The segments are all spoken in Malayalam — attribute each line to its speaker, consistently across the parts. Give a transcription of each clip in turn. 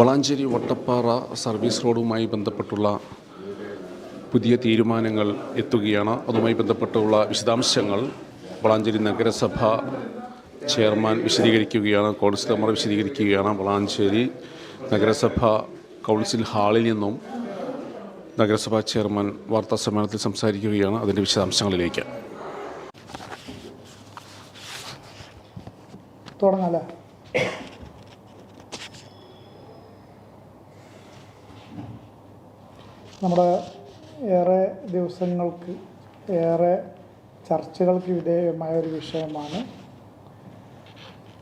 Speaker 1: വളാഞ്ചേരി വട്ടപ്പാറ സർവീസ് റോഡുമായി ബന്ധപ്പെട്ടുള്ള പുതിയ തീരുമാനങ്ങൾ എത്തുകയാണ്. അതുമായി ബന്ധപ്പെട്ടുള്ള വിശദാംശങ്ങൾ വളാഞ്ചേരി നഗരസഭ ചെയർമാൻ വിശദീകരിക്കുകയാണ്. കൗൺസിലർമാർ വിശദീകരിക്കുകയാണ്. വളാഞ്ചേരി നഗരസഭ കൗൺസിൽ ഹാളിൽ നിന്നും നഗരസഭാ ചെയർമാൻ വാർത്താ സമ്മേളനത്തിൽ സംസാരിക്കുകയാണ്. അതിന്റെ വിശദാംശങ്ങളിലേക്ക്.
Speaker 2: തുടങ്ങാല്ലേ നമ്മുടെ ഏറെ ദിവസങ്ങൾക്ക് ഏറെ ചർച്ചകൾക്ക് വിധേയമായ ഒരു വിഷയമാണ്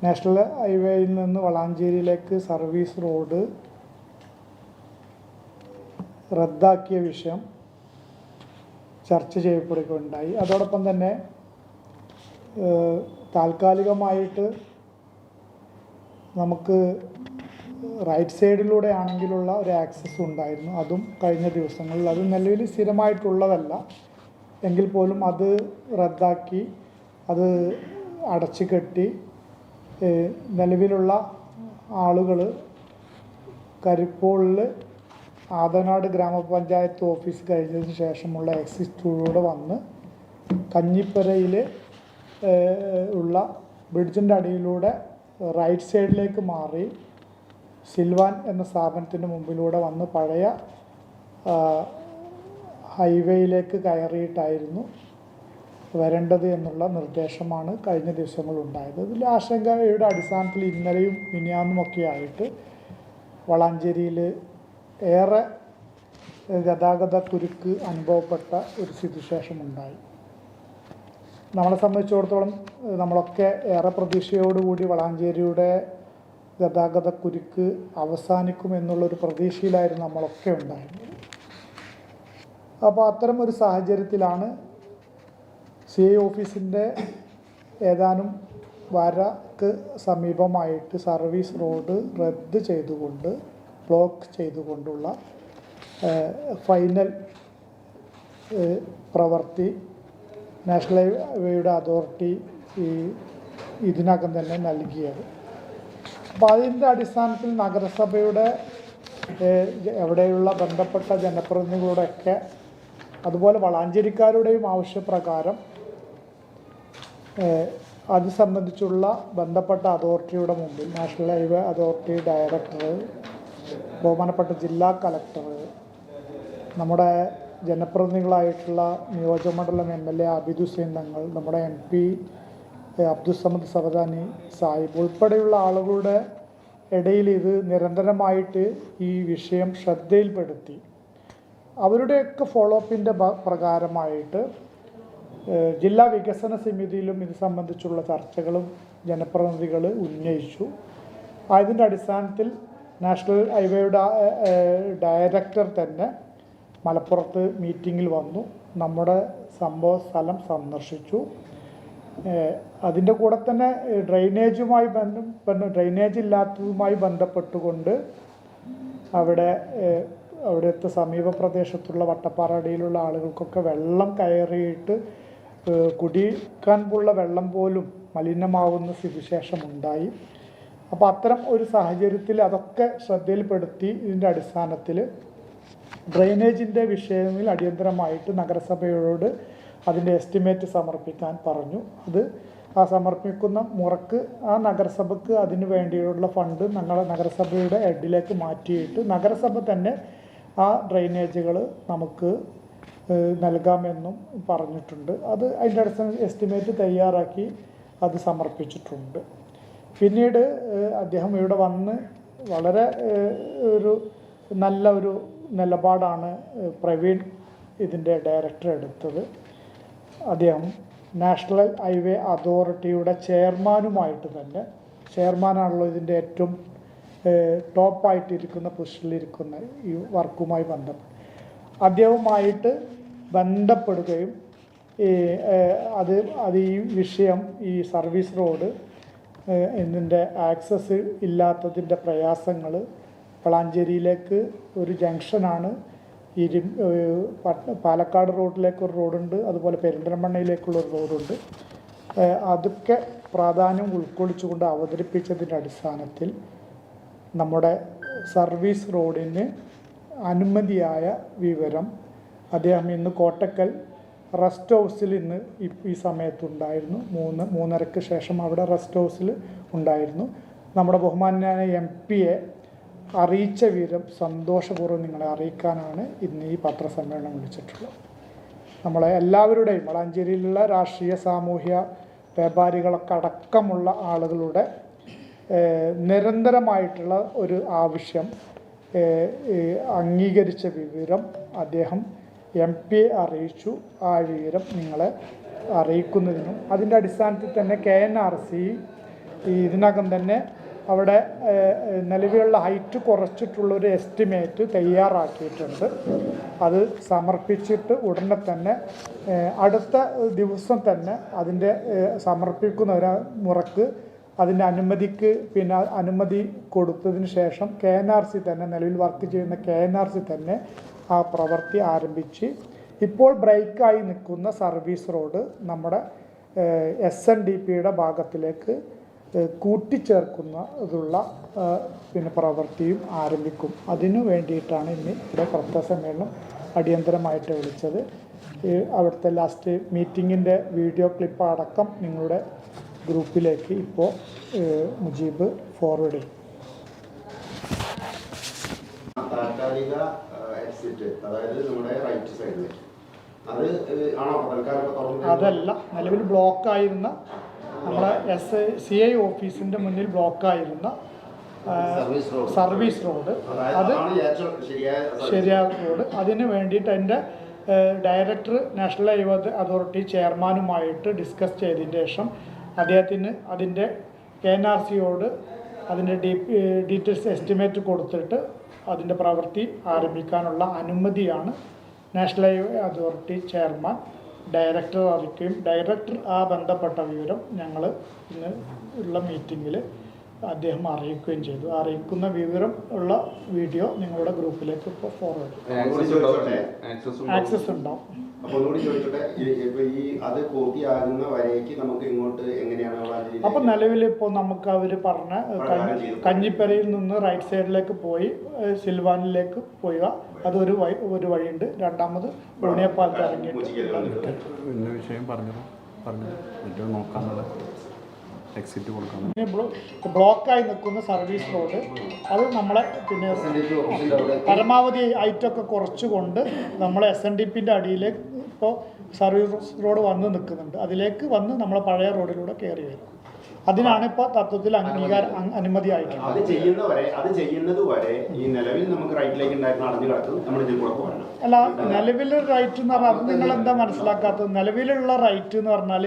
Speaker 2: നാഷണൽ ഹൈവേയിൽ നിന്ന് വളാഞ്ചേരിയിലേക്ക് സർവീസ് റോഡ് റദ്ദാക്കിയ വിഷയം ചർച്ച ചെയ്യപ്പെടുകയുണ്ടായി. അതോടൊപ്പം തന്നെ താൽക്കാലികമായിട്ട് നമുക്ക് റൈറ്റ് സൈഡിലൂടെ ആണെങ്കിലുള്ള ഒരു ആക്സസ് ഉണ്ടായിരുന്നു. അതും കഴിഞ്ഞ ദിവസങ്ങളിൽ. അത് നിലവിൽ സ്ഥിരമായിട്ടുള്ളതല്ല. എങ്കിൽ പോലും അത് റദ്ദാക്കി അത് അടച്ചു കെട്ടി നിലവിലുള്ള ആളുകൾ കരിപ്പോളിൽ ആതനാട് ഗ്രാമപഞ്ചായത്ത് ഓഫീസ് കഴിഞ്ഞതിന് ശേഷമുള്ള എക്സിറ്റിലൂടെ വന്ന് കഞ്ഞിപ്പരയിൽ ഉള്ള ബ്രിഡ്ജിന്റെ അടിയിലൂടെ റൈറ്റ് സൈഡിലേക്ക് മാറി. സിൽവാൻ എന്ന സ്ഥാപനത്തിന് മുമ്പിലൂടെ വന്ന് പഴയ ഹൈവേയിലേക്ക് കയറിയിട്ടായിരുന്നു വരേണ്ടത് എന്നുള്ള നിർദ്ദേശമാണ് കഴിഞ്ഞ ദിവസങ്ങളുണ്ടായത് ഇതിൽ ആശങ്കയുടെ അടിസ്ഥാനത്തിൽ ഇന്നലെയും മിനിയാന്നുമൊക്കെ ആയിട്ട് വളാഞ്ചേരിയിൽ ഏറെ ഗതാഗത കുരുക്ക് അനുഭവപ്പെട്ട ഒരു സ്ഥിതിവിശേഷമുണ്ടായി. നമ്മളെ സംബന്ധിച്ചിടത്തോളം നമ്മളൊക്കെ ഏറെ പ്രതീക്ഷയോടുകൂടി വളാഞ്ചേരിയുടെ ഗതാഗത കുരുക്ക് അവസാനിക്കും എന്നുള്ളൊരു പ്രതീക്ഷയിലായിരുന്നു നമ്മളൊക്കെ ഉണ്ടായിരുന്നത്. അപ്പോൾ അത്തരം ഒരു സാഹചര്യത്തിലാണ് സി ഐ ഓഫീസിന്റെ ഏതാനും വരക്ക് സമീപമായിട്ട് സർവീസ് റോഡ് റദ്ദ് ചെയ്തുകൊണ്ട് ബ്ലോക്ക് ചെയ്തുകൊണ്ടുള്ള ഫൈനൽ പ്രവൃത്തി നാഷണൽ ഹൈവേയുടെ അതോറിറ്റി ഈ ഇതിനകം തന്നെ നൽകിയത്. അപ്പോൾ അതിന്റെ അടിസ്ഥാനത്തിൽ നഗരസഭയുടെ എവിടെയുള്ള ബന്ധപ്പെട്ട ജനപ്രതിനിധികളുടെയൊക്കെ അതുപോലെ വളാഞ്ചേരിക്കാരുടെയും ആവശ്യപ്രകാരം അത് സംബന്ധിച്ചുള്ള ബന്ധപ്പെട്ട അതോറിറ്റിയുടെ മുമ്പിൽ നാഷണൽ ഹൈവേ അതോറിറ്റി ഡയറക്ടർ ബഹുമാനപ്പെട്ട ജില്ലാ കലക്ടർ നമ്മുടെ ജനപ്രതിനിധികളായിട്ടുള്ള നിയോജകമണ്ഡലം M L A Abid Hussain Thangal നമ്മുടെ എം പി അബ്ദുസമദ് സബദാനി സാഹിബ് ഉൾപ്പെടെയുള്ള ആളുകളുടെ ഇടയിൽ ഇത് നിരന്തരമായിട്ട് ഈ വിഷയം ശ്രദ്ധയിൽപ്പെടുത്തി. അവരുടെയൊക്കെ ഫോളോ അപ്പിന്റെ പ്രകാരമായിട്ട് ജില്ലാ വികസന സമിതിയിലും ഇത് സംബന്ധിച്ചുള്ള ചർച്ചകളും ജനപ്രതിനിധികൾ ഉന്നയിച്ചു. അതിന്റെ അടിസ്ഥാനത്തിൽ നാഷണൽ ഹൈവേയുടെ ഡയറക്ടർ തന്നെ മലപ്പുറത്ത് മീറ്റിങ്ങിൽ വന്നു. നമ്മുടെ സംഭവ സ്ഥലം സന്ദർശിച്ചു. അതിന്റെ കൂടെ തന്നെ ഡ്രെയിനേജുമായി ബന്ധം ഡ്രെയിനേജ് ഇല്ലാത്തതുമായി ബന്ധപ്പെട്ടുകൊണ്ട് അവിടെ അവിടുത്തെ സമീപ പ്രദേശത്തുള്ള വട്ടപ്പാറടിയിലുള്ള ആളുകൾക്കൊക്കെ വെള്ളം കയറിയിട്ട് കുടിക്കാൻ പോലുള്ള വെള്ളം പോലും മലിനമാവുന്ന സ്ഥിതിവിശേഷമുണ്ടായി അപ്പോൾ അത്തരം ഒരു സാഹചര്യത്തിൽ അതൊക്കെ ശ്രദ്ധയിൽപ്പെടുത്തി ഇതിന്റെ അടിസ്ഥാനത്തിൽ ഡ്രെയിനേജിന്റെ വിഷയങ്ങളിൽ അടിയന്തരമായിട്ട് നഗരസഭയോട് അതിന്റെ എസ്റ്റിമേറ്റ് സമർപ്പിക്കാൻ പറഞ്ഞു. അത് ആ സമർപ്പിക്കുന്ന മുറക്ക് ആ നഗരസഭയ്ക്ക് അതിനു വേണ്ടിയുള്ള ഫണ്ട് ഞങ്ങളെ നഗരസഭയുടെ ഹെഡിലേക്ക് മാറ്റിയിട്ട് നഗരസഭ തന്നെ ആ ഡ്രെയിനേജുകൾ നമുക്ക് നൽകാമെന്നും പറഞ്ഞിട്ടുണ്ട്. അത് അതിന്റെ അടിസ്ഥാന എസ്റ്റിമേറ്റ് തയ്യാറാക്കി അത് സമർപ്പിച്ചിട്ടുണ്ട്. പിന്നീട് അദ്ദേഹം ഇവിടെ വന്ന് വളരെ ഒരു നല്ല ഒരു നിലപാടാണ് പ്രവീൺ ഇതിന്റെ ഡയറക്ടർ എടുത്തത്. അദ്ദേഹം നാഷണൽ ഹൈവേ അതോറിറ്റിയുടെ ചെയർമാനുമായിട്ട് തന്നെ ചെയർമാനാണല്ലോ ഇതിന്റെ ഏറ്റവും ടോപ്പായിട്ടിരിക്കുന്ന പൊസിഷനിലിരിക്കുന്ന ഈ വർക്കുമായി ബന്ധപ്പെട്ട്. അദ്ദേഹവുമായിട്ട് ബന്ധപ്പെടുകയും ഈ അത് അത് ഈ വിഷയം ഈ സർവീസ് റോഡ് ഇതിന്റെ ആക്സസ് ഇല്ലാത്തതിന്റെ പ്രയാസങ്ങൾ വളാഞ്ചേരിയിലേക്ക് ഒരു ജംഗ്ഷനാണ് ഇരു പാലക്കാട് റോഡിലേക്കൊരു റോഡുണ്ട് അതുപോലെ പെരിന്തൽമണ്ണയിലേക്കുള്ള ഒരു റോഡുണ്ട്. അതൊക്കെ പ്രാധാന്യം ഉൾക്കൊള്ളിച്ചുകൊണ്ട് അവതരിപ്പിച്ചതിന്റെ അടിസ്ഥാനത്തിൽ നമ്മുടെ സർവീസ് റോഡിന് അനുമതിയായ വിവരം അദ്ദേഹം ഇന്ന് കോട്ടക്കൽ റെസ്റ്റ് ഹൗസിൽ ഇന്ന് ഈ സമയത്തുണ്ടായിരുന്നു. മൂന്ന് മൂന്നരക്ക് ശേഷം അവിടെ റെസ്റ്റ് ഹൗസിൽ ഉണ്ടായിരുന്നു. നമ്മുടെ ബഹുമാനായ എം പിയെ അറിയിച്ച വിവരം സന്തോഷപൂർവം നിങ്ങളെ അറിയിക്കാനാണ് ഇന്ന് ഈ പത്രസമ്മേളനം വിളിച്ചിട്ടുള്ളത്. നമ്മളെ എല്ലാവരുടെയും വളാഞ്ചേരിയിലുള്ള രാഷ്ട്രീയ സാമൂഹ്യ വ്യാപാരികളൊക്കെ അടക്കമുള്ള ആളുകളുടെ നിരന്തരമായിട്ടുള്ള ഒരു ആവശ്യം അംഗീകരിച്ച വിവരം അദ്ദേഹം എം പിയെ അറിയിച്ചു. ആ വിവരം നിങ്ങളെ അറിയിക്കുന്നതിനും അതിന്റെ അടിസ്ഥാനത്തിൽ തന്നെ കെ എൻ ആർ സി ഇതിനകം തന്നെ അവിടെ നിലവിലുള്ള ഹൈറ്റ് കുറച്ചിട്ടുള്ളൊരു എസ്റ്റിമേറ്റ് തയ്യാറാക്കിയിട്ടുണ്ട്. അത് സമർപ്പിച്ചിട്ട് ഉടനെ തന്നെ അടുത്ത ദിവസം തന്നെ അതിന്റെ സമർപ്പിക്കുന്ന ഒരു മുറക്ക് അതിന്റെ അനുമതിക്ക് പിന്നെ അനുമതി കൊടുത്തതിന് ശേഷം കെ എൻ ആർ സി തന്നെ നിലവിൽ വർക്ക് ചെയ്യുന്ന കെ എൻ ആർ സി തന്നെ ആ പ്രവൃത്തി ആരംഭിച്ച് ഇപ്പോൾ ബ്രേക്കായി നിൽക്കുന്ന സർവീസ് റോഡ് നമ്മുടെ എസ് എൻ ഡി പിയുടെ ഭാഗത്തിലേക്ക് ഏഹ്, കൂട്ടിച്ചേർക്കുന്ന ഇതുള്ള പിന്നെ പ്രവൃത്തിയും ആരംഭിക്കും. അതിനു വേണ്ടിയിട്ടാണ് ഇന്ന് ഇവിടെ പ്രവർത്തക സമ്മേളനം അടിയന്തരമായിട്ട് വിളിച്ചത്. അവിടുത്തെ ലാസ്റ്റ് മീറ്റിങ്ങിന്റെ വീഡിയോ ക്ലിപ്പ് അടക്കം നിങ്ങളുടെ ഗ്രൂപ്പിലേക്ക് ഇപ്പോൾ മുജീബ് ഫോർവേഡ് ചെയ്യും.
Speaker 3: താൽക്കാലിക എക്സിറ്റ് അതായത് നമ്മുടെ റൈറ്റ് അത് ആണോ? തൽക്കാലം?
Speaker 2: അതല്ല നിലവിൽ ബ്ലോക്കായിരുന്ന നമ്മളെ എസ് സി ഐ ഓഫീസിന്റെ മുന്നിൽ ബ്ലോക്കായിരുന്ന
Speaker 3: സർവീസ് റോഡ്.
Speaker 2: അത്
Speaker 3: ശരിയായ
Speaker 2: റോഡ്. അതിന് വേണ്ടിയിട്ട് എന്റെ ഡയറക്ടർ നാഷണൽ ഹൈവേ അതോറിറ്റി ചെയർമാനുമായിട്ട് ഡിസ്കസ് ചെയ്തതിന് ശേഷം അദ്ദേഹത്തിന് അതിന്റെ കെ എൻ ആർ സിയോട് അതിന്റെ ഡീ ഡീറ്റെയിൽസ് എസ്റ്റിമേറ്റ് കൊടുത്തിട്ട് അതിന്റെ പ്രവൃത്തി ആരംഭിക്കാനുള്ള അനുമതിയാണ് national highway authority chairman. Director അറിയിക്കുകയും ഡയറക്ടർ ആ ബന്ധപ്പെട്ട വിവരം ഞങ്ങൾ ഇന്ന് ഉള്ള മീറ്റിങ്ങിൽ അദ്ദേഹം അറിയിക്കുകയും ചെയ്തു. അറിയിക്കുന്ന വിവരം ഉള്ള വീഡിയോ നിങ്ങളുടെ ഗ്രൂപ്പിലേക്ക് ഇപ്പോൾ ഫോർവേഡ്
Speaker 1: ആക്സസ്
Speaker 2: ഉണ്ടാവും
Speaker 3: അപ്പൊ ഒന്നുകൂടി ചോദിച്ചോട്ടെ? ഈ- ഇപ്പൊ അത് പൂർത്തിയാകുന്ന വരേക്ക് നമുക്ക് ഇങ്ങോട്ട് എങ്ങനെയാണ്
Speaker 2: അപ്പം നിലവിൽ ഇപ്പോൾ നമുക്ക് അവർ പറഞ്ഞ കഞ്ഞി കഞ്ഞിപ്പരയിൽ നിന്ന് റൈറ്റ് സൈഡിലേക്ക് പോയി സിൽവാനിലേക്ക് പോവുക. അതൊരു വഴി ഒരു വഴിയുണ്ട്. രണ്ടാമത് ഊണിയപ്പാലത്ത് ഇറങ്ങിയിട്ട്.
Speaker 4: വിഷയം പറഞ്ഞു? പറഞ്ഞു. നോക്കാന്നുള്ള എക്സിറ്റ് കൊടുക്കാൻ
Speaker 2: പിന്നെ ബ്ലോ- ബ്ലോക്കായി നിൽക്കുന്ന സർവീസ് റോഡ് അത് നമ്മളെ പിന്നെ പരമാവധി ഐറ്റമൊക്കെ കുറച്ചുകൊണ്ട് നമ്മൾ എസ് എൻ ഡി പിന്റെ അടിയിൽ ഇപ്പോൾ സർവീസ് റോഡ് വന്ന് നിൽക്കുന്നുണ്ട്. അതിലേക്ക് വന്ന് നമ്മളെ പഴയ റോഡിലൂടെ കയറി വരും. അതിനാണ് ഇപ്പൊ തത്വത്തിൽ അംഗീകാരം അനുമതി ആയിട്ടുള്ളത്
Speaker 3: അത് ചെയ്യുന്ന വരെ അത് ചെയ്യുന്നത് വരെ ഈ നിലവിൽ നമുക്ക് റൈറ്റിലേക്ക് ഉണ്ടായിരുന്ന അടഞ്ഞു കിടക്കും. നമ്മൾ ഇതിൽ കൂടെ പോകണം.
Speaker 2: അല്ല നിലവിൽ റൈറ്റ് എന്ന് പറഞ്ഞാൽ അത് നിങ്ങൾ എന്താ മനസ്സിലാക്കാത്തത്? നിലവിലുള്ള റൈറ്റ് എന്ന് പറഞ്ഞാൽ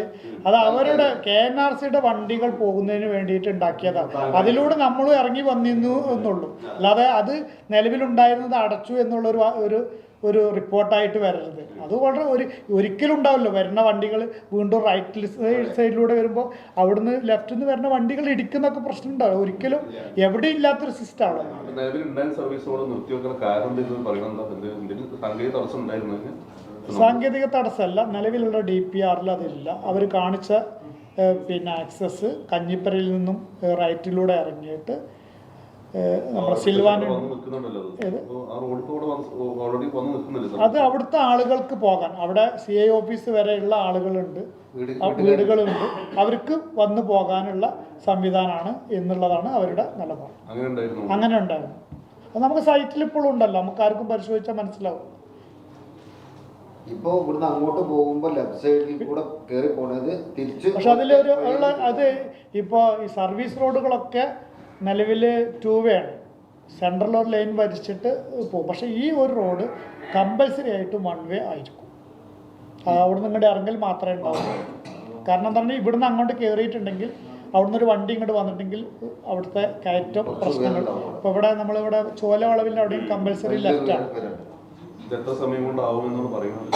Speaker 2: അത് അവരുടെ കെ എൻ ആർ സിയുടെ വണ്ടികൾ പോകുന്നതിന് വേണ്ടിയിട്ട് ഉണ്ടാക്കിയതാണ്. അതിലൂടെ നമ്മൾ ഇറങ്ങി വന്നിരുന്നു എന്നുള്ളൂ. അല്ലാതെ അത് നിലവിലുണ്ടായിരുന്നത് അടച്ചു എന്നുള്ളൊരു ഒരു ഒരു റിപ്പോർട്ടായിട്ട് വരരുത് അത് വളരെ ഒരു ഒരിക്കലും ഉണ്ടാവില്ല വരുന്ന വണ്ടികൾ വീണ്ടും റൈറ്റ് സൈഡിലൂടെ വരുമ്പോൾ അവിടുന്ന് ലെഫ്റ്റിൽ നിന്ന് വരുന്ന വണ്ടികൾ ഇടിക്കുന്നൊക്കെ പ്രശ്നം ഉണ്ടാവും ഒരിക്കലും എവിടെ ഇല്ലാത്തൊരു സിസ്റ്റമാണ്
Speaker 1: സാങ്കേതിക
Speaker 2: തടസ്സമല്ല നിലവിലുള്ള ഡി പി ആറിൽ അതില്ല. അവർ കാണിച്ച പിന്നെ ആക്സസ് കഞ്ഞിപ്പരയിൽ നിന്നും റൈറ്റിലൂടെ ഇറങ്ങിയിട്ട് നമ്മുടെ സിൽവാൻ
Speaker 1: വന്ന് നിൽക്കുന്നുണ്ടല്ലോ അത്. ആ റോഡിൽ കൂടെ ഓൾറെഡി വന്ന് നിൽക്കുന്നില്ല
Speaker 2: അത് അവിടുത്തെ ആളുകൾക്ക് പോകാൻ. അവിടെ സി ഐ ഓഫീസ് വരെയുള്ള ആളുകളുണ്ട്. ആ വീടുകളുണ്ട്. അവർക്ക് വന്നു പോകാനുള്ള സംവിധാനമാണ് എന്നുള്ളതാണ് അവരുടെ നിലപാട്.
Speaker 1: അങ്ങനെ ഉണ്ടായിരുന്നു.
Speaker 2: അത് നമുക്ക് സൈറ്റിൽ ഇപ്പോഴും ഉണ്ടല്ലോ. നമുക്ക് ആർക്കും പരിശോധിച്ചാൽ മനസ്സിലാവും.
Speaker 5: ഇപ്പോ ഇവിടുന്ന് അങ്ങോട്ട് പോകുമ്പോ ലെഫ്റ്റ് സൈഡിൽ കൂടെ കയറി പോണത് തിരിച്ചു
Speaker 2: പക്ഷെ അതിലൊരു അത് ഇപ്പോ ഈ സർവീസ് റോഡുകളൊക്കെ നിലവിൽ ടൂ വേ ആണ്. സെൻട്രൽ റോഡ് ലൈൻ വരച്ചിട്ട് പോകും പക്ഷേ ഈ ഒരു റോഡ് കമ്പൽസറി ആയിട്ട് വൺ വേ ആയിരിക്കും. അവിടുന്ന് അവിടെ നിങ്ങളുടെ ഇറങ്ങൽ മാത്രമേ ഉണ്ടാവുള്ളൂ. കാരണം എന്താണ് ഇവിടുന്ന് അങ്ങോട്ട് കയറിയിട്ടുണ്ടെങ്കിൽ അവിടുന്ന് ഒരു വണ്ടി ഇങ്ങോട്ട് വന്നിട്ടുണ്ടെങ്കിൽ അവിടുത്തെ കയറ്റം പ്രശ്നങ്ങൾ ഇപ്പോൾ ഇവിടെ നമ്മളിവിടെ ചോല വളവിൽ അവിടെയും കമ്പൽസറി ലെഫ്റ്റാണ്
Speaker 1: എത്ര സമയം പറയുന്നത്?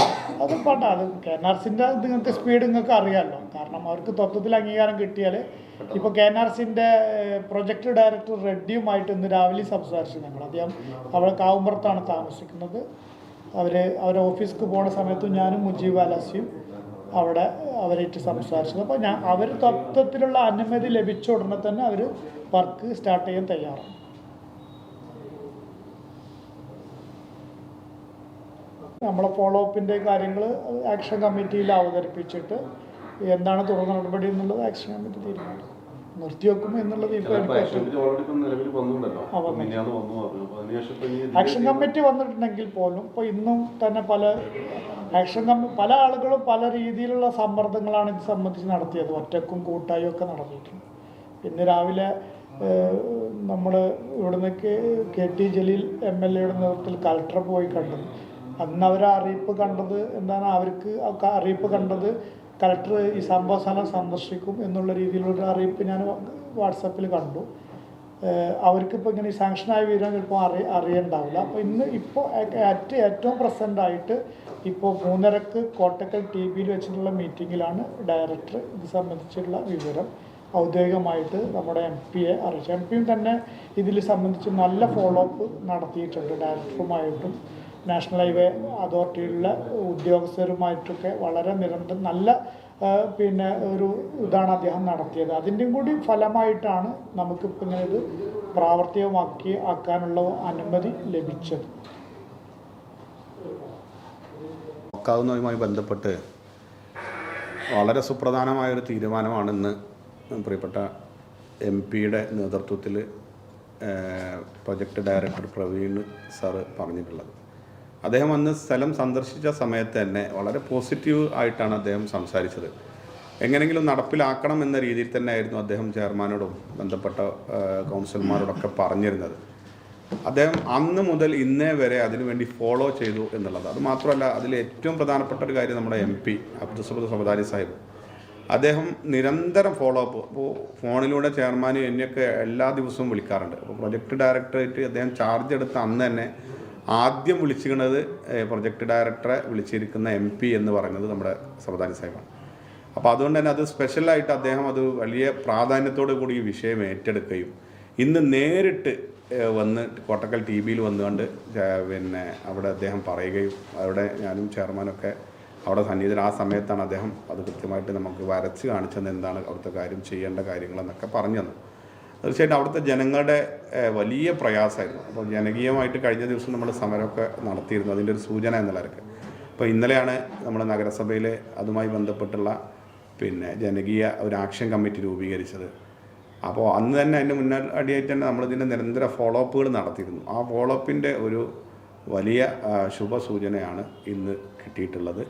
Speaker 2: അത് പാട്ട അത് കെ എൻ ആർ സിന്റെ നിങ്ങൾക്ക് സ്പീഡ് നിങ്ങൾക്ക് അറിയാമല്ലോ കാരണം അവർക്ക് തത്വത്തിൽ അംഗീകാരം കിട്ടിയാൽ ഇപ്പോൾ കെ എൻ ആർ സിന്റെ പ്രൊജക്ട് ഡയറക്ടർ റെഡ്ഡിയുമായിട്ട് ഇന്ന് രാവിലെ സംസാരിച്ചു ഞങ്ങൾ. അദ്ദേഹം അവിടെ കാവുമ്പുറത്താണ് താമസിക്കുന്നത്. അവർ അവരെ ഓഫീസിക്ക് പോകുന്ന സമയത്ത് ഞാനും മുജീബ് അലസിയും അവിടെ അവരായിട്ട് സംസാരിച്ചത്. അപ്പോൾ ഞാൻ അവർ തത്വത്തിലുള്ള അനുമതി ലഭിച്ച ഉടനെ തന്നെ അവർ വർക്ക് സ്റ്റാർട്ട് ചെയ്യാൻ തയ്യാറാണ്. നമ്മളെ ഫോളോ അപ്പിന്റെ കാര്യങ്ങൾ ആക്ഷൻ കമ്മിറ്റിയിൽ അവതരിപ്പിച്ചിട്ട് എന്താണ് തുടർ നടപടി എന്നുള്ളത് ആക്ഷൻ കമ്മിറ്റി തീരുമാനിക്കും. നിർത്തിവെക്കും എന്നുള്ളത്
Speaker 4: ആക്ഷൻ കമ്മിറ്റി
Speaker 2: കമ്മിറ്റി വന്നിട്ടുണ്ടെങ്കിൽ പോലും ഇപ്പോൾ ഇന്നും തന്നെ പല ആക്ഷൻ കമ്മി പല ആളുകളും പല രീതിയിലുള്ള സമ്മർദ്ദങ്ങളാണ് ഇത് സംബന്ധിച്ച് നടത്തിയത്. ഒറ്റക്കും കൂട്ടായും ഒക്കെ നടന്നിട്ടുണ്ട്. ഇന്ന് രാവിലെ നമ്മൾ ഇവിടുന്ന് K- K T Jaleel M L എയുടെ നേതൃത്വത്തിൽ കലക്ടറെ പോയി കണ്ടത് അന്ന് അവർ അറിയിപ്പ് കണ്ടത് എന്താണ്? അവർക്ക് അറിയിപ്പ് കണ്ടത് കലക്ടർ ഈ സംഭവ സ്ഥലം സന്ദർശിക്കും എന്നുള്ള രീതിയിലുള്ള അറിയിപ്പ് ഞാൻ വാട്സപ്പിൽ കണ്ടു. അവർക്കിപ്പോൾ ഇങ്ങനെ സാങ്ഷനായ വിവരം ചിലപ്പോൾ അറി അറിയണ്ടാവില്ല. അപ്പോൾ ഇന്ന് ഇപ്പോൾ ഏറ്റവും ഏറ്റവും പ്രസന്റ് ആയിട്ട് ഇപ്പോൾ മൂന്നരക്ക് കോട്ടക്കൽ ടി വിയിൽ വെച്ചിട്ടുള്ള മീറ്റിങ്ങിലാണ് ഡയറക്ടർ ഇത് സംബന്ധിച്ചുള്ള വിവരം ഔദ്യോഗികമായിട്ട് നമ്മുടെ എം പിയെ അറിയിച്ചു എം പിയും തന്നെ ഇതിൽ സംബന്ധിച്ച് നല്ല ഫോളോ അപ്പ് നടത്തിയിട്ടുണ്ട് ഡയറക്ടറുമായിട്ടും നാഷണൽ ഹൈവേ അതോറിറ്റിയിലുള്ള ഉദ്യോഗസ്ഥരുമായിട്ടൊക്കെ വളരെ നിരന്തരം നല്ല പിന്നെ ഒരു ഇതാണ് അദ്ദേഹം നടത്തിയത്. അതിന്റെയും കൂടി ഫലമായിട്ടാണ് നമുക്കിപ്പോൾ ഇങ്ങനെ ഇത് പ്രാവർത്തികമാക്കി ആക്കാനുള്ള അനുമതി ലഭിച്ചത്.
Speaker 6: ബന്ധപ്പെട്ട് വളരെ സുപ്രധാനമായൊരു തീരുമാനമാണ് ഇന്ന് പ്രിയപ്പെട്ട എം പിയുടെ നേതൃത്വത്തിൽ പ്രൊജക്ട് ഡയറക്ടർ പ്രവീൺ സാറ് പറഞ്ഞിട്ടുള്ളത്. അദ്ദേഹം അന്ന് സ്ഥലം സന്ദർശിച്ച സമയത്ത് തന്നെ വളരെ പോസിറ്റീവ് ആയിട്ടാണ് അദ്ദേഹം സംസാരിച്ചത്. എങ്ങനെങ്കിലും നടപ്പിലാക്കണം എന്ന രീതിയിൽ തന്നെ ആയിരുന്നു അദ്ദേഹം ചെയർമാനോടും ബന്ധപ്പെട്ട കൗൺസിലർമാരോടൊക്കെ പറഞ്ഞിരുന്നത്. അദ്ദേഹം അന്ന് മുതൽ ഇന്നേ വരെ അതിനുവേണ്ടി ഫോളോ ചെയ്തു എന്നുള്ളത്. അത് മാത്രമല്ല അതിൽ ഏറ്റവും പ്രധാനപ്പെട്ട ഒരു കാര്യം നമ്മുടെ എം പി അബ്ദുസബദ് സമദാരി സാഹിബ്. അദ്ദേഹം നിരന്തരം ഫോളോ അപ്പ് അപ്പോൾ ഫോണിലൂടെ ചെയർമാൻ എന്നെയൊക്കെ എല്ലാ ദിവസവും വിളിക്കാറുണ്ട്. അപ്പോൾ പ്രൊജക്ട് ഡയറക്ടറേറ്റ് അദ്ദേഹം ചാർജ് എടുത്ത അന്ന് തന്നെ ആദ്യം വിളിച്ചിരിക്കുന്നത് പ്രൊജക്ട് ഡയറക്ടറെ വിളിച്ചിരിക്കുന്ന എം പി എന്ന് പറയുന്നത് നമ്മുടെ സമദാനി സാഹിബാണ്. അപ്പോൾ അതുകൊണ്ട് തന്നെ അത് സ്പെഷ്യലായിട്ട് അദ്ദേഹം അത് വലിയ പ്രാധാന്യത്തോടു കൂടി ഈ വിഷയം ഏറ്റെടുക്കുകയും ഇന്ന് നേരിട്ട് വന്ന് കോട്ടക്കൽ ടി വിയിൽ വന്നുകൊണ്ട് പിന്നെ അവിടെ അദ്ദേഹം പറയുകയും അവിടെ ഞാനും ചെയർമാനൊക്കെ അവിടെ സന്നിധിയിൽ ആ സമയത്താണ് അദ്ദേഹം അത് കൃത്യമായിട്ട് നമുക്ക് വരച്ച് കാണിച്ചത് എന്താണ് അവിടുത്തെ കാര്യം ചെയ്യേണ്ട കാര്യങ്ങളെന്നൊക്കെ പറഞ്ഞു തന്നു തീർച്ചയായിട്ടും അവിടുത്തെ ജനങ്ങളുടെ വലിയ പ്രയാസമായിരുന്നു. അപ്പോൾ ജനകീയമായിട്ട് കഴിഞ്ഞ ദിവസം നമ്മൾ സമരമൊക്കെ നടത്തിയിരുന്നു. അതിന്റെ ഒരു സൂചന എന്നുള്ളവർക്ക് അപ്പോൾ ഇന്നലെയാണ് നമ്മുടെ നഗരസഭയിൽ അതുമായി ബന്ധപ്പെട്ടുള്ള പിന്നെ ജനകീയ ഒരു ആക്ഷൻ കമ്മിറ്റി രൂപീകരിച്ചത്. അപ്പോൾ അന്ന് തന്നെ അതിന്റെ മുന്നോടിയായിട്ട് തന്നെ നമ്മളിതിന്റെ നിരന്തര ഫോളോ അപ്പുകൾ നടത്തിയിരുന്നു. ആ ഫോളോ അപ്പിന്റെ ഒരു വലിയ ശുഭസൂചനയാണ് ഇന്ന് കിട്ടിയിട്ടുള്ളത്.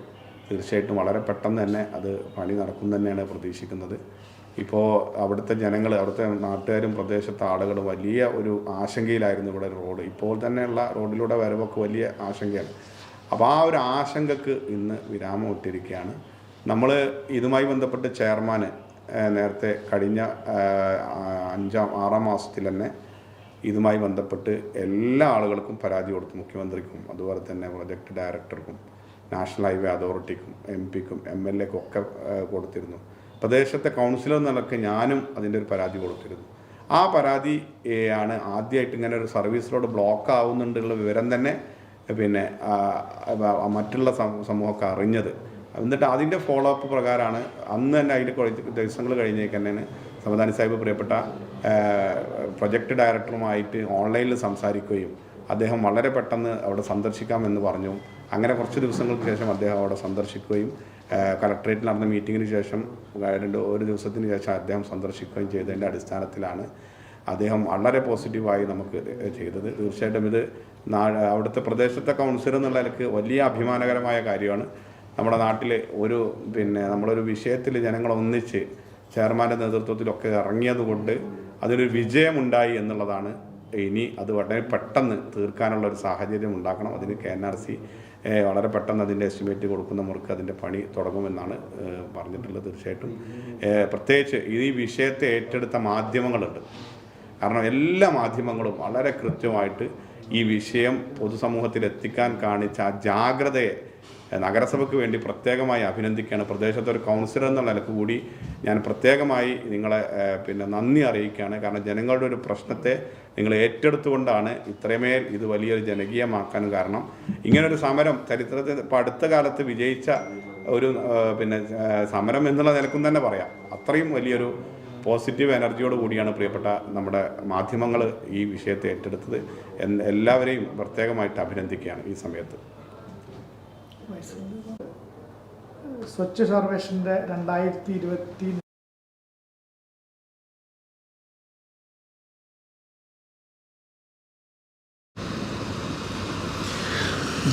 Speaker 6: തീർച്ചയായിട്ടും വളരെ പെട്ടെന്ന് തന്നെ അത് പണി നടക്കും തന്നെയാണ് പ്രതീക്ഷിക്കുന്നത്. ഇപ്പോൾ അവിടുത്തെ ജനങ്ങൾ അവിടുത്തെ നാട്ടുകാരും പ്രദേശത്തെ ആളുകൾ വലിയ ഒരു ആശങ്കയിലായിരുന്നു ഇവിടെ റോഡ്. ഇപ്പോൾ തന്നെയുള്ള റോഡിലൂടെ വരവൊക്കെ വലിയ ആശങ്കയാണ്. അപ്പോൾ ആ ഒരു ആശങ്കക്ക് ഇന്ന് വിരാമം ഇട്ടിരിക്കുകയാണ് നമ്മൾ ഇതുമായി ബന്ധപ്പെട്ട് ചെയർമാന് നേരത്തെ കഴിഞ്ഞ അഞ്ചാം ആറാം മാസത്തിൽ തന്നെ ഇതുമായി ബന്ധപ്പെട്ട് എല്ലാ ആളുകൾക്കും പരാതി കൊടുത്തു മുഖ്യമന്ത്രിക്കും അതുപോലെ തന്നെ പ്രൊജക്ട് ഡയറക്ടർക്കും നാഷണൽ ഹൈവേ അതോറിറ്റിക്കും എം പിക്കും എം എൽ എക്കും ഒക്കെ കൊടുത്തിരുന്നു. പ്രദേശത്തെ കൗൺസിലർ നിലയ്ക്ക് ഞാനും അതിന്റെ ഒരു പരാതി കൊടുത്തിരുന്നു. ആ പരാതി ആണ് ആദ്യമായിട്ട് ഇങ്ങനെ ഒരു സർവീസ് റോഡ് ബ്ലോക്ക് ആവുന്നുണ്ടുള്ള വിവരം തന്നെ പിന്നെ മറ്റുള്ള സമൂഹമൊക്കെ അറിഞ്ഞത്. എന്നിട്ട് അതിന്റെ ഫോളോ അപ്പ് പ്രകാരമാണ് അന്ന് തന്നെ അതിന്റെ ദിവസങ്ങൾ കഴിഞ്ഞേക്ക് തന്നെയാണ് സമദാനി സാഹിബ് പ്രിയപ്പെട്ട പ്രൊജക്ട് ഡയറക്ടറുമായിട്ട് ഓൺലൈനിൽ സംസാരിക്കുകയും അദ്ദേഹം വളരെ പെട്ടെന്ന് അവിടെ സന്ദർശിക്കാമെന്ന് പറഞ്ഞു. അങ്ങനെ കുറച്ച് ദിവസങ്ങൾക്ക് ശേഷം അദ്ദേഹം അവിടെ സന്ദർശിക്കുകയും കളക്ട്രേറ്റിൽ നടന്ന മീറ്റിങ്ങിന് ശേഷം രണ്ട് ഒരു ദിവസത്തിന് ശേഷം അദ്ദേഹം സന്ദർശിക്കുകയും ചെയ്തതിന്റെ അടിസ്ഥാനത്തിലാണ് അദ്ദേഹം വളരെ പോസിറ്റീവായി നമുക്ക് ചെയ്തത്. തീർച്ചയായിട്ടും ഇത് അവിടുത്തെ പ്രദേശത്തെ കൗൺസിലർ എന്നുള്ള നിലയ്ക്ക് വലിയ അഭിമാനകരമായ കാര്യമാണ്. നമ്മുടെ നാട്ടിൽ ഒരു പിന്നെ നമ്മളൊരു വിഷയത്തിൽ ജനങ്ങൾ ഒന്നിച്ച് ചെയർമാന്റെ നേതൃത്വത്തിലൊക്കെ ഇറങ്ങിയതുകൊണ്ട് അതിനൊരു വിജയമുണ്ടായി എന്നുള്ളതാണ്. ഇനി അത് വളരെ പെട്ടെന്ന് തീർക്കാനുള്ള ഒരു സാഹചര്യം ഉണ്ടാക്കണം. അതിന് കെ എൻ ആർ സി വളരെ പെട്ടെന്ന് അതിന്റെ എസ്റ്റിമേറ്റ് കൊടുക്കുന്ന മുറുക്ക് അതിന്റെ പണി തുടങ്ങുമെന്നാണ് പറഞ്ഞിട്ടുള്ളത് തീർച്ചയായിട്ടും. പ്രത്യേകിച്ച് ഈ വിഷയത്തെ ഏറ്റെടുത്ത മാധ്യമങ്ങളുണ്ട്. കാരണം എല്ലാ മാധ്യമങ്ങളും വളരെ കൃത്യമായിട്ട് ഈ വിഷയം പൊതുസമൂഹത്തിൽ എത്തിക്കാൻ കാണിച്ച ആ ജാഗ്രതയെ നഗരസഭയ്ക്ക് വേണ്ടി പ്രത്യേകമായി അഭിനന്ദിക്കുകയാണ്. പ്രദേശത്തെ ഒരു കൗൺസിലർ എന്നുള്ള നിലയ്ക്ക് കൂടി ഞാൻ പ്രത്യേകമായി നിങ്ങളെ പിന്നെ നന്ദി അറിയിക്കുകയാണ്. കാരണം ജനങ്ങളുടെ ഒരു പ്രശ്നത്തെ നിങ്ങൾ ഏറ്റെടുത്തുകൊണ്ടാണ് ഇത്രമേൽ ഇത് വലിയൊരു ജനകീയമാക്കാൻ കാരണം. ഇങ്ങനൊരു സമരം ചരിത്രത്തിൽ ഇപ്പോൾ അടുത്ത കാലത്ത് വിജയിച്ച ഒരു പിന്നെ സമരം എന്നുള്ള നിലക്കും തന്നെ പറയാം. അത്രയും വലിയൊരു പോസിറ്റീവ് എനർജിയോട് കൂടിയാണ് പ്രിയപ്പെട്ട നമ്മുടെ മാധ്യമങ്ങൾ ഈ വിഷയത്തെ ഏറ്റെടുത്തത്. എല്ലാവരെയും പ്രത്യേകമായിട്ട് അഭിനന്ദിക്കുകയാണ് ഈ സമയത്ത്.
Speaker 2: സ്വച്ഛ സർവേഷന്റെ രണ്ടായിരത്തി ഇരുപത്തി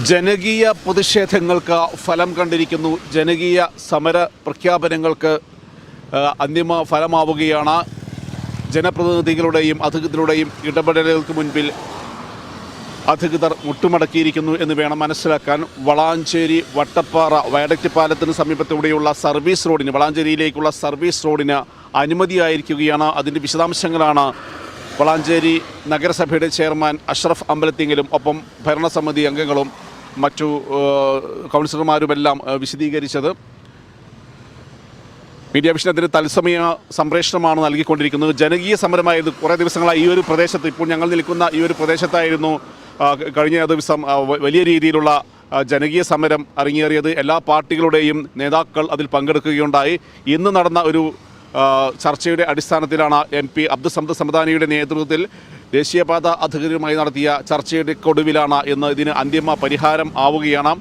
Speaker 4: ജനകീയ പ്രതിഷേധങ്ങൾക്ക് ഫലം കണ്ടിരിക്കുന്നു. ജനകീയ സമര പ്രഖ്യാപനങ്ങൾക്ക് അന്തിമ ഫലമാവുകയാണ്. ജനപ്രതിനിധികളുടെയും അധികൃതരുടെയും ഇടപെടലുകൾക്ക് മുൻപിൽ അധികൃതർ മുട്ടുമടക്കിയിരിക്കുന്നു എന്ന് വേണം മനസ്സിലാക്കാൻ. വളാഞ്ചേരി വട്ടപ്പാറ വയഡക്റ്റ് പാലത്തിന് സമീപത്തൂടെയുള്ള സർവീസ് റോഡിന് വളാഞ്ചേരിയിലേക്കുള്ള സർവീസ് റോഡിന് അനുമതിയായിരിക്കുകയാണ്. അതിന്റെ വിശദാംശങ്ങളാണ് വളാഞ്ചേരി നഗരസഭയുടെ ചെയർമാൻ അഷ്റഫ് അമ്പലത്തിങ്കിലും ഒപ്പം ഭരണസമിതി അംഗങ്ങളും മറ്റു കൗൺസിലർമാരുമെല്ലാം വിശദീകരിച്ചത്. മീഡിയ വിഷയത്തിന് തത്സമയ സംപ്രേഷണമാണ് നൽകിക്കൊണ്ടിരിക്കുന്നത്. ജനകീയ സമരമായത് കുറേ ദിവസങ്ങളായി ഈ ഒരു പ്രദേശത്ത് ഇപ്പോൾ ഞങ്ങൾ നിൽക്കുന്ന ഈ ഒരു പ്രദേശത്തായിരുന്നു കഴിഞ്ഞ ദിവസം വലിയ രീതിയിലുള്ള ജനകീയ സമരം അരങ്ങേറിയത്. എല്ലാ പാർട്ടികളുടെയും നേതാക്കൾ അതിൽ പങ്കെടുക്കുകയുണ്ടായി. ഇന്ന് നടന്ന ഒരു ചർച്ചയുടെ അടിസ്ഥാനത്തിലാണ് എം പി അബ്ദുസമദ് സമദാനിയുടെ നേതൃത്വത്തിൽ ദേശീയപാത അധികൃതരുമായി നടത്തിയ ചർച്ചയുടെ ഒടുവിലാണ് ഇന്ന് ഇതിന് അന്തിമ പരിഹാരം ആവുകയാണ്.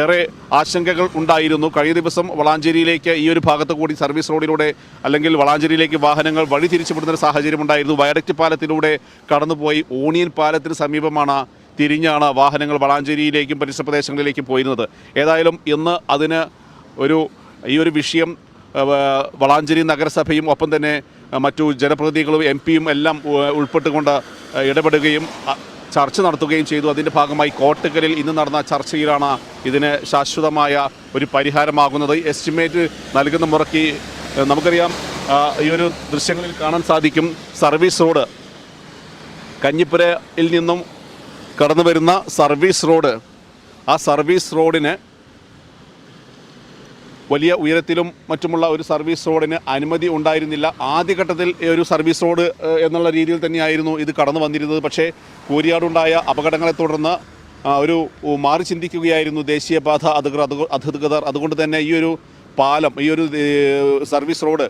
Speaker 4: ഏറെ ആശങ്കകൾ ഉണ്ടായിരുന്നു. കഴിഞ്ഞ ദിവസം വളാഞ്ചേരിയിലേക്ക് ഈ ഒരു ഭാഗത്ത് കൂടി സർവീസ് റോഡിലൂടെ അല്ലെങ്കിൽ വളാഞ്ചേരിയിലേക്ക് വാഹനങ്ങൾ വഴി തിരിച്ചുവിടുന്ന ഒരു സാഹചര്യം ഉണ്ടായിരുന്നു. വയഡക്റ്റ് പാലത്തിലൂടെ കടന്നുപോയി ഓണിയൻ പാലത്തിന് സമീപമാണ് തിരിഞ്ഞാണ് വാഹനങ്ങൾ വളാഞ്ചേരിയിലേക്കും പരിസര പ്രദേശങ്ങളിലേക്കും പോയിരുന്നത്. ഏതായാലും ഇന്ന് അതിന് ഒരു ഈ ഒരു വിഷയം വളാഞ്ചേരി നഗരസഭയും ഒപ്പം തന്നെ മറ്റു ജനപ്രതിനിധികളും എം പിയും എല്ലാം ഉൾപ്പെട്ടുകൊണ്ട് ഇടപെടുകയും ചർച്ച നടത്തുകയും ചെയ്തു. അതിന്റെ ഭാഗമായി കോട്ടക്കലിൽ ഇന്ന് നടന്ന ചർച്ചയിലാണ് ഇതിന് ശാശ്വതമായ ഒരു പരിഹാരമാകുന്നത്. എസ്റ്റിമേറ്റ് നൽകുന്ന മുറയ്ക്ക് നമുക്കറിയാം ഈ ഒരു ദൃശ്യങ്ങളിൽ കാണാൻ സാധിക്കും സർവീസ് റോഡ്. കഞ്ഞിപ്പുരയിൽ നിന്നും കടന്നു വരുന്ന സർവീസ് റോഡ്. ആ സർവീസ് റോഡിന് വലിയ ഉയരത്തിലും മറ്റുമുള്ള ഒരു സർവീസ് റോഡിന് അനുമതി ഉണ്ടായിരുന്നില്ല. ആദ്യഘട്ടത്തിൽ ഒരു സർവീസ് റോഡ് എന്നുള്ള രീതിയിൽ തന്നെയായിരുന്നു ഇത് കടന്നു വന്നിരുന്നത്. പക്ഷേ കൂരിയാടുണ്ടായ അപകടങ്ങളെ തുടർന്ന് ഒരു മാറി ചിന്തിക്കുകയായിരുന്നു ദേശീയപാത അധികൃതർ. അതുകൊണ്ട് തന്നെ ഈ ഒരു പാലം ഈ ഒരു സർവീസ് റോഡ്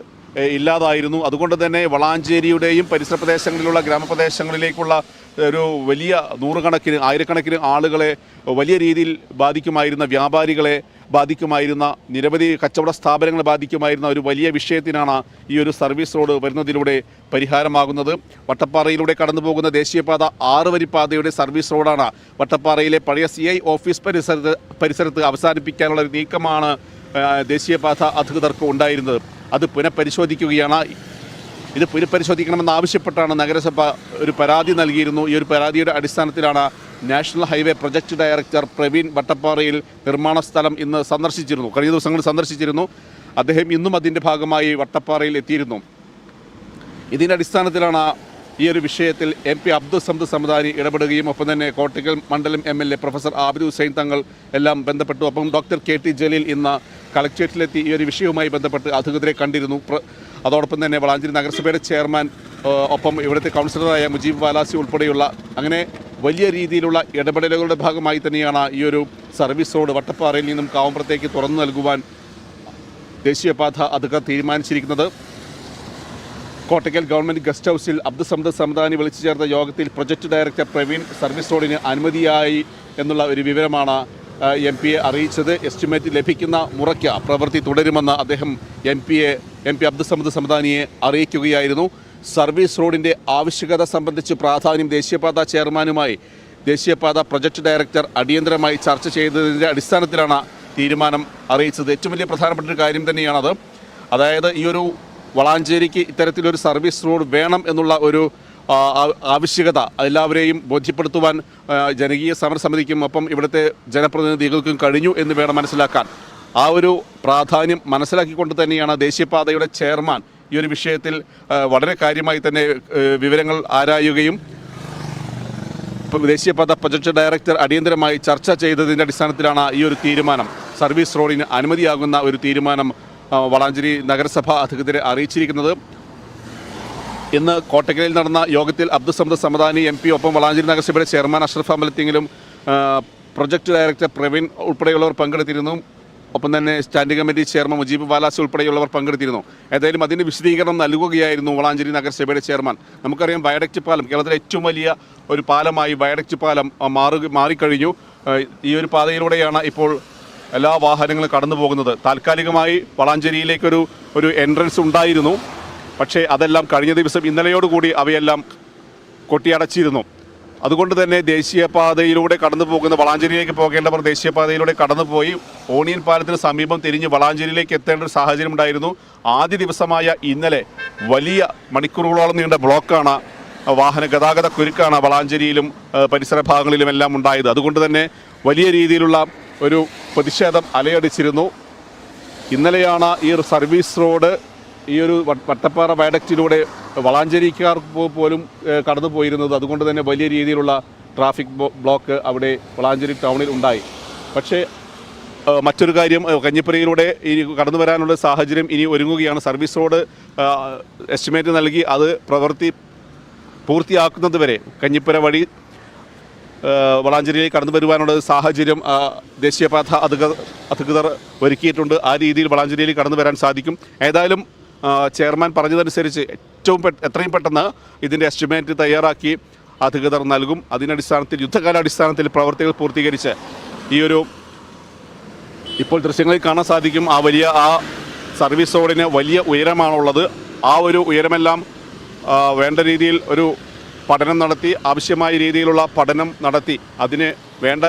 Speaker 4: ഇല്ലാതായിരുന്നു. അതുകൊണ്ട് തന്നെ വളാഞ്ചേരിയുടെയും പരിസര പ്രദേശങ്ങളിലുള്ള ഗ്രാമപ്രദേശങ്ങളിലേക്കുള്ള ഒരു വലിയ നൂറുകണക്കിന് ആയിരക്കണക്കിന് ആളുകളെ വലിയ രീതിയിൽ ബാധിക്കുമായിരുന്ന വ്യാപാരികളെ ബാധിക്കുമായിരുന്ന നിരവധി കച്ചവട സ്ഥാപനങ്ങളെ ബാധിക്കുമായിരുന്ന ഒരു വലിയ വിഷയത്തിനാണ് ഈ ഒരു സർവീസ് റോഡ് വരുന്നതിലൂടെ പരിഹാരമാകുന്നത്. വട്ടപ്പാറയിലൂടെ കടന്നു പോകുന്ന ദേശീയപാത ആറ് വരിപ്പാതയുടെ സർവീസ് റോഡാണ് വട്ടപ്പാറയിലെ പഴയ സി ഐ ഓഫീസ് പരിസരത്ത് പരിസരത്ത് അവസാനിപ്പിക്കാനുള്ള നീക്കമാണ് ദേശീയപാത അധികൃതർക്ക് ഉണ്ടായിരുന്നത്. അത് പുനഃപരിശോധിക്കുകയാണ്. ഇത് പുനഃപരിശോധിക്കണമെന്ന് ആവശ്യപ്പെട്ടാണ് നഗരസഭ ഒരു പരാതി നൽകിയിരുന്നു. ഈ ഒരു പരാതിയുടെ അടിസ്ഥാനത്തിലാണ് national highway project director Praveen വട്ടപ്പാറയിൽ നിർമ്മാണ സ്ഥലം ഇന്ന് സന്ദർശിച്ചിരുന്നു. കഴിഞ്ഞ ദിവസങ്ങൾ സന്ദർശിച്ചിരുന്നു. അദ്ദേഹം ഇന്നും അതിന്റെ ഭാഗമായി വട്ടപ്പാറയിൽ എത്തിയിരുന്നു. ഇതിന്റെ അടിസ്ഥാനത്തിലാണ് ഈ ഒരു വിഷയത്തിൽ എം പി അബ്ദുൾ സമദ് സമദാനി ഇടപെടുകയും ഒപ്പം തന്നെ കോട്ടക്കൽ മണ്ഡലം M L A professor Abid Hussain Thangal എല്ലാം ബന്ധപ്പെട്ടു. ഒപ്പം ഡോക്ടർ കെ ടി ജലീൽ ഇന്ന് കളക്ട്രേറ്റിലെത്തി ഈ ഒരു വിഷയവുമായി ബന്ധപ്പെട്ട് അധികൃതരെ കണ്ടിരുന്നു. അതോടൊപ്പം തന്നെ വളാഞ്ചേരി നഗരസഭയുടെ ചെയർമാൻ ഒപ്പം ഇവിടുത്തെ കൗൺസിലറായ മുജീബ് വാലാസി ഉൾപ്പെടെയുള്ള അങ്ങനെ വലിയ രീതിയിലുള്ള ഇടപെടലുകളുടെ ഭാഗമായി തന്നെയാണ് ഈ ഒരു സർവീസ് റോഡ് വട്ടപ്പാറയിൽ നിന്നും കാവുമ്പുറത്തേക്ക് തുറന്നു നൽകുവാൻ ദേശീയപാത അധികൃതർ തീരുമാനിച്ചിരിക്കുന്നത്. കോട്ടയ്ക്കൽ ഗവൺമെന്റ് ഗസ്റ്റ് ഹൗസിൽ അബ്ദുസമദ് സമദാനി വിളിച്ചു ചേർത്ത യോഗത്തിൽ പ്രൊജക്ട് ഡയറക്ടർ പ്രവീൺ സർവീസ് റോഡിന് അനുമതിയായി എന്നുള്ള ഒരു വിവരമാണ് എം പിയെ അറിയിച്ചത്. എസ്റ്റിമേറ്റ് ലഭിക്കുന്ന മുറയ്ക്ക് പ്രവൃത്തി തുടരുമെന്ന് അദ്ദേഹം എം പിയെ എം പി അബ്ദുസമദ് സമദാനിയെ അറിയിക്കുകയായിരുന്നു. സർവീസ് റോഡിന്റെ ആവശ്യകത സംബന്ധിച്ച് പ്രാധാന്യം ദേശീയപാത ചെയർമാനുമായി ദേശീയപാത പ്രൊജക്ട് ഡയറക്ടർ അടിയന്തരമായി ചർച്ച ചെയ്തതിന്റെ അടിസ്ഥാനത്തിലാണ് തീരുമാനം അറിയിച്ചത്. ഏറ്റവും വലിയ പ്രധാനപ്പെട്ട ഒരു കാര്യം തന്നെയാണത്. അതായത് ഈ ഒരു വളാഞ്ചേരിക്ക് ഇത്തരത്തിലൊരു സർവീസ് റോഡ് വേണം എന്നുള്ള ഒരു ആവശ്യകത എല്ലാവരെയും ബോധ്യപ്പെടുത്തുവാൻ ജനകീയ സമരസമിതിക്കും ഒപ്പം ഇവിടുത്തെ ജനപ്രതിനിധികൾക്കും കഴിഞ്ഞു എന്ന് വേണം മനസ്സിലാക്കാൻ. ആ ഒരു പ്രാധാന്യം മനസ്സിലാക്കിക്കൊണ്ട് തന്നെയാണ് ദേശീയപാതയുടെ ചെയർമാൻ ഈ ഒരു വിഷയത്തിൽ വളരെ കാര്യമായി തന്നെ വിവരങ്ങൾ ആരായുകയും ദേശീയപാത പ്രൊജക്ട് ഡയറക്ടർ അടിയന്തരമായി ചർച്ച ചെയ്തതിന്റെ അടിസ്ഥാനത്തിലാണ് ഈ ഒരു തീരുമാനം. സർവീസ് റോഡിന് അനുമതിയാകുന്ന ഒരു തീരുമാനം വളാഞ്ചേരി നഗരസഭ അധികൃതരെ അറിയിച്ചിരിക്കുന്നത്. ഇന്ന് കോട്ടക്കലിൽ നടന്ന യോഗത്തിൽ അബ്ദുസമദ് സമദാനി എം പി ഒപ്പം വളാഞ്ചേരി നഗരസഭയുടെ ചെയർമാൻ അഷ്റഫ് അമലത്തിങ്കിലും പ്രൊജക്ട് ഡയറക്ടർ പ്രവീൺ ഉൾപ്പെടെയുള്ളവർ പങ്കെടുത്തിരുന്നു. ഒപ്പം തന്നെ standing committee chairman Mujeeb Valas ഉൾപ്പെടെയുള്ളവർ പങ്കെടുത്തിരുന്നു. ഏതായാലും അതിന് വിശദീകരണം നൽകുകയായിരുന്നു വളാഞ്ചേരി നഗരസഭയുടെ ചെയർമാൻ. നമുക്കറിയാം വയഡക്റ്റ് പാലം കേരളത്തിലെ ഏറ്റവും വലിയ ഒരു പാലമായി വയഡക്റ്റ് പാലം മാറി മാറുക മാറിക്കഴിഞ്ഞു ഈ ഒരു പാതയിലൂടെയാണ് ഇപ്പോൾ എല്ലാ വാഹനങ്ങളും കടന്നു പോകുന്നത് താൽക്കാലികമായി വളാഞ്ചേരിയിലേക്കൊരു ഒരു എൻട്രൻസ് ഉണ്ടായിരുന്നു. പക്ഷേ അതെല്ലാം കഴിഞ്ഞ ദിവസം ഇന്നലെയോടുകൂടി അവയെല്ലാം കൊട്ടിയടച്ചിരുന്നു. അതുകൊണ്ട് തന്നെ ദേശീയപാതയിലൂടെ കടന്നു പോകുന്ന വളാഞ്ചേരിയിലേക്ക് പോകേണ്ടവർ ദേശീയപാതയിലൂടെ കടന്നുപോയി ഓണിയൻ പാലത്തിന് സമീപം തിരിഞ്ഞ് വളാഞ്ചേരിയിലേക്ക് എത്തേണ്ട ഒരു സാഹചര്യം ഉണ്ടായിരുന്നു. ആദ്യ ദിവസമായ ഇന്നലെ വലിയ മണിക്കൂറുകളോളം നീണ്ട ബ്ലോക്കാണ് വാഹന ഗതാഗത കുരുക്കാണ് വളാഞ്ചേരിയിലും പരിസര ഭാഗങ്ങളിലും എല്ലാം ഉണ്ടായത്. അതുകൊണ്ട് തന്നെ വലിയ രീതിയിലുള്ള ഒരു പ്രതിഷേധം അലയടിച്ചിരുന്നു. ഇന്നലെയാണ് ഈ സർവീസ് റോഡ് ഈ ഒരു വട്ട- വട്ടപ്പാറ വയഡക്റ്റിലൂടെ വളാഞ്ചേരിക്കാർ പോലും കടന്നു പോയിരുന്നത് അതുകൊണ്ട് തന്നെ വലിയ രീതിയിലുള്ള ട്രാഫിക് ബ്ലോക്ക് അവിടെ വളാഞ്ചേരി ടൗണിൽ ഉണ്ടായി. പക്ഷേ മറ്റൊരു കാര്യം കഞ്ഞിപ്പുരയിലൂടെ ഇനി കടന്നു വരാനുള്ള സാഹചര്യം ഇനി ഒരുങ്ങുകയാണ്. സർവീസ് റോഡ് എസ്റ്റിമേറ്റ് നൽകി അത് പ്രവൃത്തി പൂർത്തിയാക്കുന്നത് വരെ കഞ്ഞിപ്പുര വഴി വളാഞ്ചേരിയിലേക്ക് കടന്നു വരുവാനുള്ള സാഹചര്യം ദേശീയപാത അധികൃതർ ഒരുക്കിയിട്ടുണ്ട്. ആ രീതിയിൽ വളാഞ്ചേരിയിൽ കടന്നു വരാൻ സാധിക്കും. ഏതായാലും ചെയർമാൻ പറഞ്ഞതനുസരിച്ച് ഏറ്റവും എത്രയും പെട്ടെന്ന് ഇതിന്റെ എസ്റ്റിമേറ്റ് തയ്യാറാക്കി അധികൃതർ നൽകും. അതിനടിസ്ഥാനത്തിൽ യുദ്ധകാലാടിസ്ഥാനത്തിൽ പ്രവർത്തികൾ പൂർത്തീകരിച്ച് ഈ ഒരു ഇപ്പോൾ ദൃശ്യങ്ങളിൽ കാണാൻ സാധിക്കും ആ വലിയ ആ സർവീസ് റോഡിന് വലിയ ഉയരമാണുള്ളത്. ആ ഒരു ഉയരമെല്ലാം വേണ്ട രീതിയിൽ ഒരു പഠനം നടത്തി ആവശ്യമായ രീതിയിലുള്ള പഠനം നടത്തി അതിന് വേണ്ട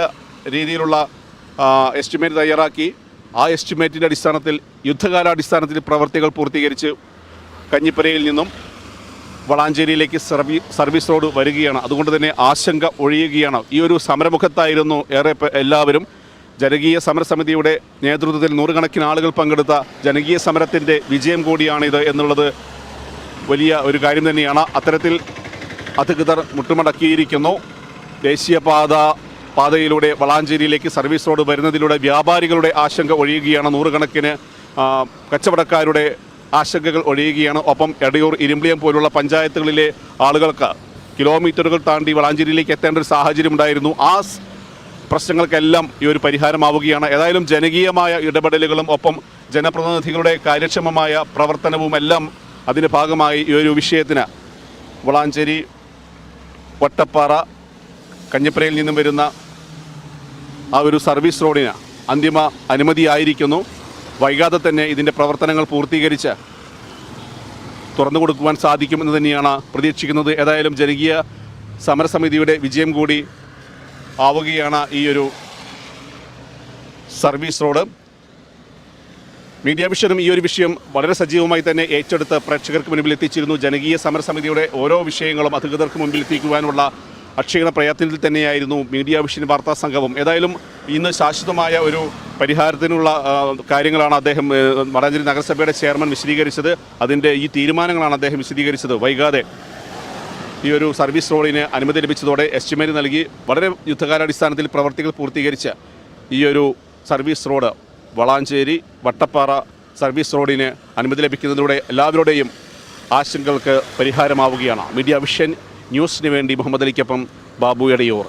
Speaker 4: രീതിയിലുള്ള എസ്റ്റിമേറ്റ് തയ്യാറാക്കി ആ എസ്റ്റിമേറ്റിന്റെ അടിസ്ഥാനത്തിൽ യുദ്ധകാലാടിസ്ഥാനത്തിൽ പ്രവർത്തികൾ പൂർത്തീകരിച്ച് കഞ്ഞിപ്പുരയിൽ നിന്നും വളാഞ്ചേരിയിലേക്ക് സർവീ സർവീസ് റോഡ് വരികയാണ്. അതുകൊണ്ട് തന്നെ ആശങ്ക ഒഴിയുകയാണ്. ഈ ഒരു സമരമുഖത്തായിരുന്നു ഏറെ എല്ലാവരും ജനകീയ സമരസമിതിയുടെ നേതൃത്വത്തിൽ നൂറുകണക്കിന് ആളുകൾ പങ്കെടുത്ത ജനകീയ സമരത്തിന്റെ വിജയം കൂടിയാണിത് എന്നുള്ളത് വലിയ ഒരു കാര്യം തന്നെയാണ്. അത്തരത്തിൽ അധികൃതർ മുട്ടുമടക്കിയിരിക്കുന്നു. ദേശീയപാത പാതയിലൂടെ വളാഞ്ചേരിയിലേക്ക് സർവീസ് റോഡ് വരുന്നതിലൂടെ വ്യാപാരികളുടെ ആശങ്ക ഒഴിയുകയാണ്. നൂറുകണക്കിന് കച്ചവടക്കാരുടെ ആശങ്കകൾ ഒഴിയുകയാണ്. ഒപ്പം എടയൂർ ഇരുമ്പിളിയം പോലുള്ള പഞ്ചായത്തുകളിലെ ആളുകൾക്ക് കിലോമീറ്ററുകൾ താണ്ടി വളാഞ്ചേരിയിലേക്ക് എത്തേണ്ട ഒരു സാഹചര്യം ഉണ്ടായിരുന്നു. ആ പ്രശ്നങ്ങൾക്കെല്ലാം ഈ ഒരു പരിഹാരമാവുകയാണ്. ഏതായാലും ജനകീയമായ ഇടപെടലുകളും ഒപ്പം ജനപ്രതിനിധികളുടെ കാര്യക്ഷമമായ പ്രവർത്തനവും എല്ലാം അതിന്റെ ഭാഗമായി ഈ ഒരു വിഷയത്തിന് വളാഞ്ചേരി വട്ടപ്പാറ കഞ്ഞിപ്പുരയിൽ നിന്നും വരുന്ന ആ ഒരു സർവീസ് റോഡിന് അന്തിമ അനുമതിയായിരിക്കുന്നു. വൈകാതെ തന്നെ ഇതിന്റെ പ്രവർത്തനങ്ങൾ പൂർത്തീകരിച്ച് തുറന്നു കൊടുക്കുവാൻ സാധിക്കുമെന്ന് തന്നെയാണ് പ്രതീക്ഷിക്കുന്നത്. ഏതായാലും ജനകീയ സമരസമിതിയുടെ വിജയം കൂടി ആവുകയാണ് ഈ ഒരു സർവീസ് റോഡ്. മീഡിയ വിഷനും ഈ ഒരു വിഷയം വളരെ സജീവമായി തന്നെ ഏറ്റെടുത്ത് പ്രേക്ഷകർക്ക് മുൻപിൽ എത്തിച്ചിരുന്നു. ജനകീയ സമരസമിതിയുടെ ഓരോ വിഷയങ്ങളും അധികൃതർക്ക് മുമ്പിൽ എത്തിക്കുവാനുള്ള അക്ഷീണ പ്രയത്നത്തിൽ തന്നെയായിരുന്നു മീഡിയ വിഷൻ വാർത്താ സംഘവും. ഏതായാലും ഇന്ന് ശാശ്വതമായ ഒരു പരിഹാരത്തിനുള്ള കാര്യങ്ങളാണ് അദ്ദേഹം വടഞ്ചേരി നഗരസഭയുടെ ചെയർമാൻ വിശദീകരിച്ചത്. അതിന്റെ ഈ തീരുമാനങ്ങളാണ് അദ്ദേഹം വിശദീകരിച്ചത്. വൈകാതെ ഈ ഒരു സർവീസ് റോഡിന് അനുമതി ലഭിച്ചതോടെ എസ്റ്റിമേറ്റ് നൽകി വളരെ യുദ്ധകാലാടിസ്ഥാനത്തിൽ പ്രവർത്തികൾ പൂർത്തീകരിച്ച് ഈ ഒരു service road Valanchery Vattappara service റോഡിന് അനുമതി ലഭിക്കുന്നതിലൂടെ എല്ലാവരുടെയും ആശങ്കകൾക്ക് പരിഹാരമാവുകയാണ്. മീഡിയ വിഷൻ ന്യൂസിന് വേണ്ടി മുഹമ്മദ് അലിക്കൊപ്പം ബാബു എടയൂർ.